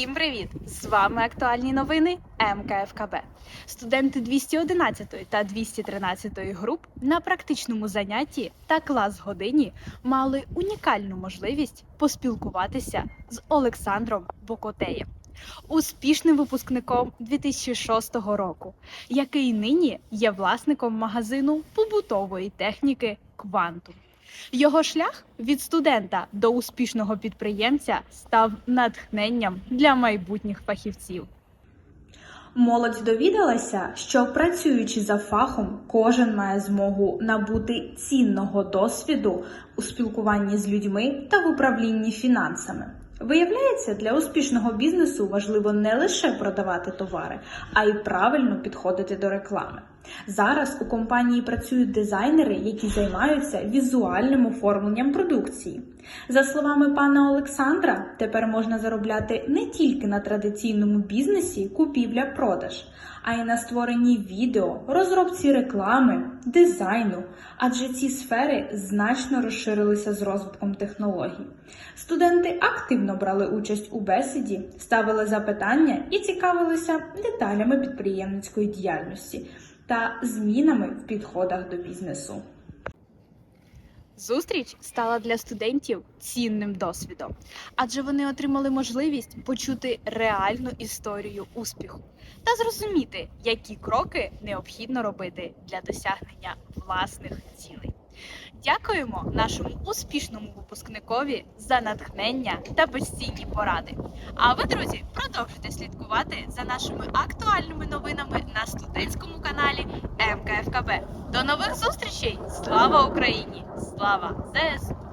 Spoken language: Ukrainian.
Всім привіт! З вами актуальні новини МКФКБ. Студенти 211 та 213 груп на практичному занятті та клас годині мали унікальну можливість поспілкуватися з Олександром Бокотеєм, успішним випускником 2006 року, який нині є власником магазину побутової техніки Квантум. Його шлях від студента до успішного підприємця став натхненням для майбутніх фахівців. Молодь довідалася, що працюючи за фахом, кожен має змогу набути цінного досвіду у спілкуванні з людьми та в управлінні фінансами. Виявляється, для успішного бізнесу важливо не лише продавати товари, а й правильно підходити до реклами. Зараз у компанії працюють дизайнери, які займаються візуальним оформленням продукції. За словами пана Олександра, тепер можна заробляти не тільки на традиційному бізнесі купівля-продаж, а й на створенні відео, розробці реклами, дизайну, адже ці сфери значно розширилися з розвитком технологій. Студенти активно брали участь у бесіді, ставили запитання і цікавилися деталями підприємницької діяльності та змінами в підходах до бізнесу. Зустріч стала для студентів цінним досвідом, адже вони отримали можливість почути реальну історію успіху та зрозуміти, які кроки необхідно робити для досягнення власних цілей. Дякуємо нашому успішному випускникові за натхнення та безцінні поради. А ви, друзі, продовжуйте слідкувати за нашими актуальними новинами на студентському каналі До нових зустрічей! Слава Україні! Слава ЗСУ!